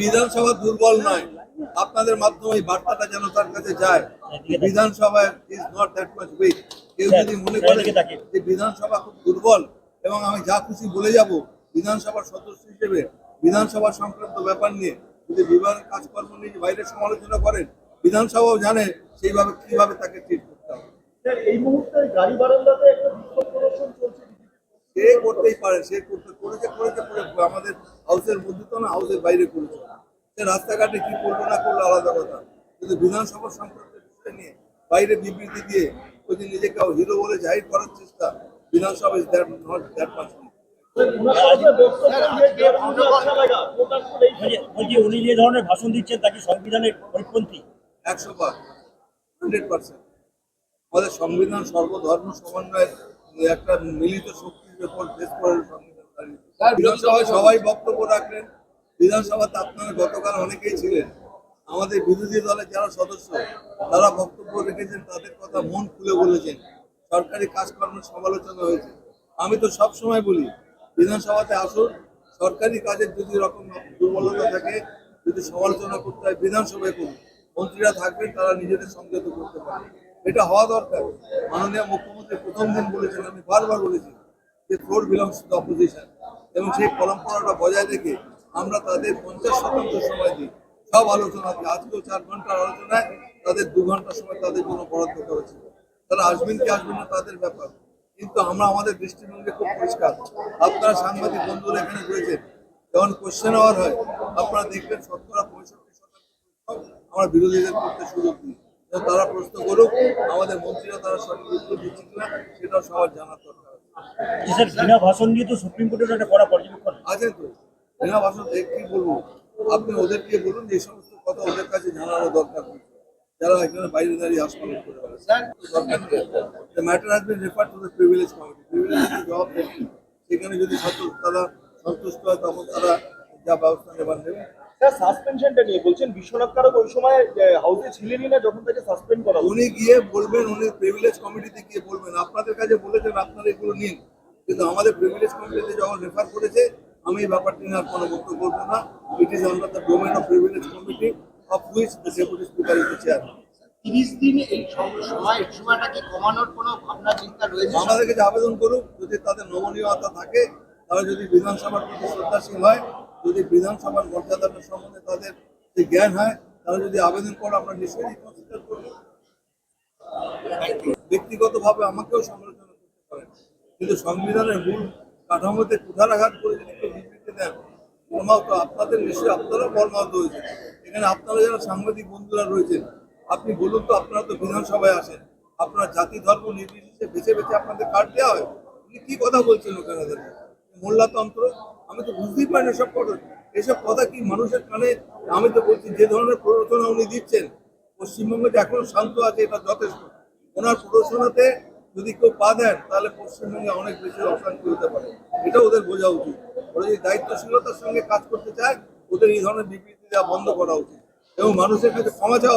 বিধানসভা দুর্বল নয়। আপনাদের মাধ্যমে এই বার্তাটা যেন তার কাছে যায় Bidhan Sabha is not that much weak কেউ যদি মনে করে যে বিধানসভা খুব দুর্বল এবং আমি যা খুশি বলে যাব বিধানসভার সদস্য হিসেবে বিধানসভা সংক্রান্ত ব্যাপার নিয়ে যদি বিভাগের কাজকর্ম নিয়ে বাইরে সমালোচনা করেন বিধানসভাও জানে সেইভাবে কীভাবে তাকে ট্রিট করতে হবে। এই মুহূর্তে গাড়ি বারান্দাতে একটা বিক্ষোভ প্রদর্শন চলছে। সে করতেই পারে সে করতে করেছে করেছে করে আমাদের হাউসের মধ্যে তো না হাউসের বাইরে করেছে সে রাস্তাঘাটে কি করল না করল আলাদা কথা। কিন্তু বিধানসভা সংক্রান্ত বিষয় নিয়ে বাইরে বিবৃতি দিয়ে ওই যে নিজেকে হিরো বলে জাহির করার চেষ্টা Bidhan Sabha is that not that much বলছি- উনি যে ধরনের ভাষণ দিচ্ছেন তা কি সংবিধানের পরিপন্থী? একশো বার হান্ড্রেড পার্সেন্ট আমাদের সংবিধান সর্বধর্ম সমন্বয়ের একটা মিলিত শক্তির উপর বেশ করে সংবিধান বিধানসভায় সবাই বক্তব্য রাখলেন। বিধানসভাতে আপনারা গতকাল অনেকেই ছিলেন। আমাদের বিরোধী দলের যারা সদস্য, তারা বক্তব্য রেখেছেন, তাদের কথা মন খুলে বলেছেন। সরকারি কাজকর্মের সমালোচনা হয়েছে। আমি তো সব সময় বলি, বিধানসভাতে আসুন, সরকারি কাজের যদি রকম দুর্বলতা থাকে, যদি সমালোচনা করতে হয়, বিধানসভায় করুন। মন্ত্রীরা থাকবেন, তারা নিজেদের সংযত করতে পারে এটা হওয়া দরকার। মাননীয় মুখ্যমন্ত্রী প্রথম দিন বলেছেন, আমি বারবার বলেছি যে ফ্লোর বিলংস টু অপোজিশন এবং সেই পরম্পরাটা বজায় রেখে আমরা তাদের পঞ্চাশ শতাংশ সময় দিই। সব আলোচনাতে আজকেও চার ঘণ্টার আলোচনায় তাদের দু ঘণ্টা সময় তাদের জন্য বরাদ্দ করেছিল তারা আসবেন কি আসবেন না তাদের ব্যাপার। কিন্তু আমরা আমাদের দৃষ্টিভঙ্গি খুব পরিষ্কার। আপনারা সাংবাদিক বন্ধুরা এখানে রয়েছেন। যখন কোশ্চেন আওয়ার হয়, আপনারা দেখবেন শতকরা পঁয়ষট্টি শতাংশ আমরা বিরোধীদের করতে সুযোগ দিই। তারা প্রশ্ন করুক, আমাদের মন্ত্রীরা তারা সঠিক উত্তর দিচ্ছে কিনা, সেটাও সবার জানার দরকার। যে স্যার ঘৃণা ভাষণ দিয়ে তো সুপ্রিম কোর্টের একটা কড়া পর্যবেক্ষণ আছে তো রেনা বাসন কি বলব? আপনি ওদেরকে বলুন যে সমস্ত কথা ওদের কাছে জানানো দরকার যারা এখানে বাইরে দাঁড়িয়ে হাসপাতাল করে বেড়াচ্ছে। দরকার নেই। The matter has been refer to the privilege committee privilege জবাব সেখানে যদি তারা সন্তুষ্ট হয় তখন তারা যা ব্যবস্থা নেবার নেবে। স্যার সাসপেনশনটা নিয়ে বলছেন বিশ্বনাথ কারক ওই সময় হাউসে ছিলেনই না যখন তাকে সাসপেন্ড করা উনি গিয়ে বলবেন উনি প্রিভিলেজ কমিটিতে গিয়ে বলবেন। আপনাদের কাছে বলেছেন আপনারা এগুলো নিন। কিন্তু আমাদের প্রিভিলেজ কমিটিতে যখন রেফার করেছে আমি এই ব্যাপারটি নিয়ে আর কোনো বক্তব্য করব না। It is under the domain of privilege committee of which the deputy speaker is the chair তিরিশ দিন এই সম- সময় সময়টাকে কমানোর কোনো ভাবনা চিন্তা রয়েছে? আমাদের কাছে আবেদন করুক যদি তাদের নমনীয়তা থাকে তারা যদি বিধানসভার প্রতি শ্রদ্ধাশীল হয় যদি বিধানসভার মর্যাদাটা সম্বন্ধে তাদের যে জ্ঞান হয় তারা যদি আবেদন করে আমরা নিশ্চয়ই কনসিডার করব ব্যক্তিগতভাবে আমাকেও পারেন কিন্তু সংবিধানের মূল কাঠামোতে কুঠারাঘাত করে যদি কেউ বিবৃতি দেন মর্মাহত আপনাদের নিশ্চয়ই আপনারাও মর্মাহত হয়েছে এখানে আপনারা যারা সাংবাদিক বন্ধুরা রয়েছেন, আপনি বলুন তো আপনারা তো বিধানসভায় আসেন, আপনারা জাতি, ধর্ম, নির্বিশেষে বেছে বেছে আপনাদের কার্ড দেওয়া হয়, উনি কি কথা বলছেন ওখানে? মোল্লাতন্ত্র আমি তো বুঝতেই পারি না সব কথা। এসব কথা কি মানুষের কানে? আমি তো বলছি যে ধরনের প্ররোচনা উনি দিচ্ছেন, পশ্চিমবঙ্গে যে এখন শান্ত আছে, এটা যথেষ্ট। ওনার প্ররোচনাতে যদি কেউ পা দেন, তাহলে পশ্চিমবঙ্গে অনেক বেশি অশান্তি হতে পারে। এটা ওদের বোঝা উচিত। ওরা যদি দায়িত্বশীলতার সঙ্গে কাজ করতে চায়, ওদের এই ধরনের বিবৃতি দেওয়া বন্ধ করা উচিত। এবং মানুষের কাছে ক্ষমা চাওয়া